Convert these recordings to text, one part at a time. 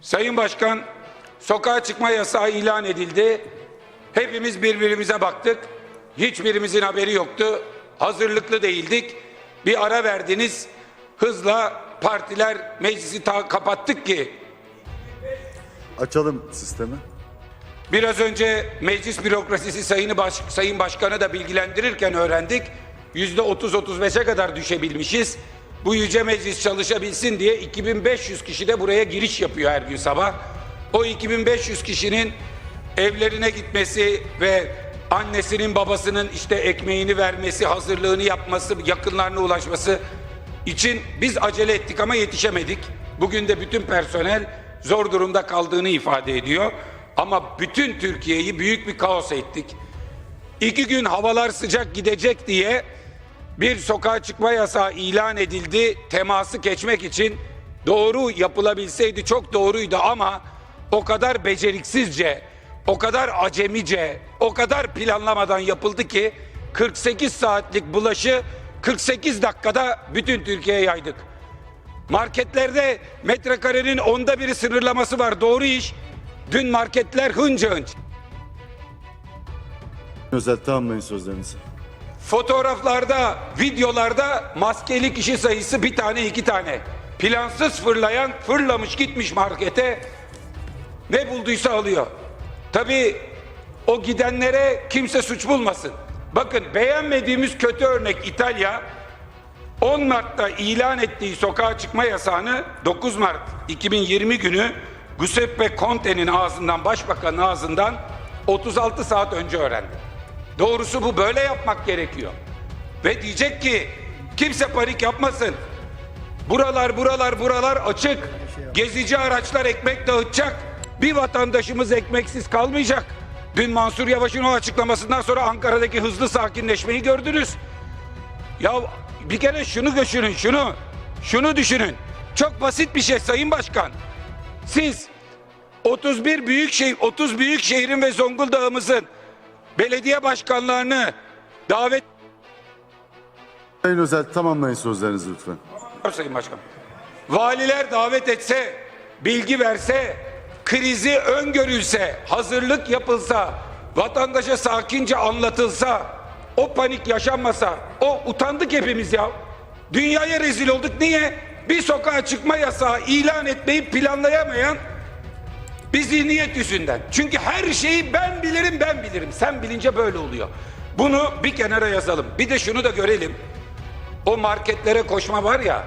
Sayın Başkan, sokağa çıkma yasağı ilan edildi. Hepimiz birbirimize baktık. Hiçbirimizin haberi yoktu. Hazırlıklı değildik. Bir ara verdiniz. Hızla partiler meclisi ta- kapattık ki Açalım sistemi. Biraz önce meclis bürokrasisi sayını baş, sayın başkanı da bilgilendirirken öğrendik. Yüzde 30-35'e kadar düşebilmişiz. Bu yüce meclis çalışabilsin diye 2500 kişi de buraya giriş yapıyor her gün sabah. O 2500 kişinin evlerine gitmesi ve annesinin babasının işte ekmeğini vermesi, hazırlığını yapması, yakınlarına ulaşması için biz acele ettik ama yetişemedik. Bugün de bütün personel zor durumda kaldığını ifade ediyor. Ama bütün Türkiye'yi büyük bir kaos ettik. İki gün havalar sıcak gidecek diye bir sokağa çıkma yasağı ilan edildi. Teması geçmek için doğru yapılabilseydi çok doğruydu ama o kadar beceriksizce, o kadar acemice, o kadar planlamadan yapıldı ki 48 saatlik bulaşı 48 dakikada bütün Türkiye'ye yaydık. Marketlerde metrekarenin onda biri sınırlaması var. Doğru iş. Dün marketler hınca hınç. Özel tamamlayın sözlerinizi. Fotoğraflarda, videolarda maskeli kişi sayısı bir tane iki tane. Plansız fırlayan fırlamış gitmiş markete ne bulduysa alıyor. Tabii o gidenlere kimse suç bulmasın. Bakın beğenmediğimiz kötü örnek İtalya 10 Mart'ta ilan ettiği sokağa çıkma yasağını 9 Mart 2020 günü Giuseppe Conte'nin ağzından, başbakanın ağzından 36 saat önce öğrendi. Doğrusu bu böyle yapmak gerekiyor. Ve diyecek ki kimse panik yapmasın. Buralar buralar buralar açık. Gezici araçlar ekmek dağıtacak. Bir vatandaşımız ekmeksiz kalmayacak. Dün Mansur Yavaş'ın o açıklamasından sonra Ankara'daki hızlı sakinleşmeyi gördünüz. Ya bir kere şunu düşünün, şunu, şunu düşünün. Çok basit bir şey Sayın Başkan. Siz 31 büyük şehir, 30 büyük şehrin ve Zonguldak'ımızın belediye başkanlarını davet Sayın Özel tamamlayın sözlerinizi lütfen. Sayın Başkan. Valiler davet etse, bilgi verse, krizi öngörülse, hazırlık yapılsa, vatandaşa sakince anlatılsa, o panik yaşanmasa, o utandık hepimiz ya. Dünyaya rezil olduk. Niye? Bir sokağa çıkma yasağı ilan etmeyi planlayamayan bir zihniyet yüzünden. Çünkü her şeyi ben bilirim ben bilirim. Sen bilince böyle oluyor. Bunu bir kenara yazalım. Bir de şunu da görelim. O marketlere koşma var ya,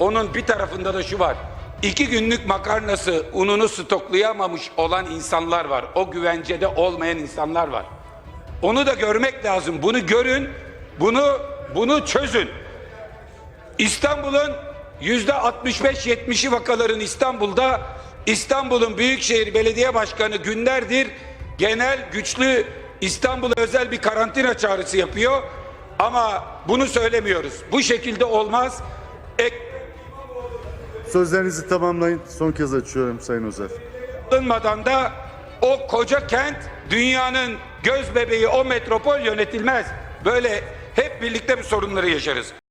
onun bir tarafında da şu var. İki günlük makarnası, ununu stoklayamamış olan insanlar var. O güvencede olmayan insanlar var. Onu da görmek lazım. Bunu görün, bunu bunu çözün. İstanbul'un yüzde 65-70'i vakaların İstanbul'da İstanbul'un Büyükşehir Belediye Başkanı günlerdir genel güçlü İstanbul'a özel bir karantina çağrısı yapıyor. Ama bunu söylemiyoruz. Bu şekilde olmaz. Ek Sözlerinizi tamamlayın. Son kez açıyorum Sayın Özel. alınmadan da o koca kent dünyanın göz bebeği o metropol yönetilmez. Böyle hep birlikte bu sorunları yaşarız.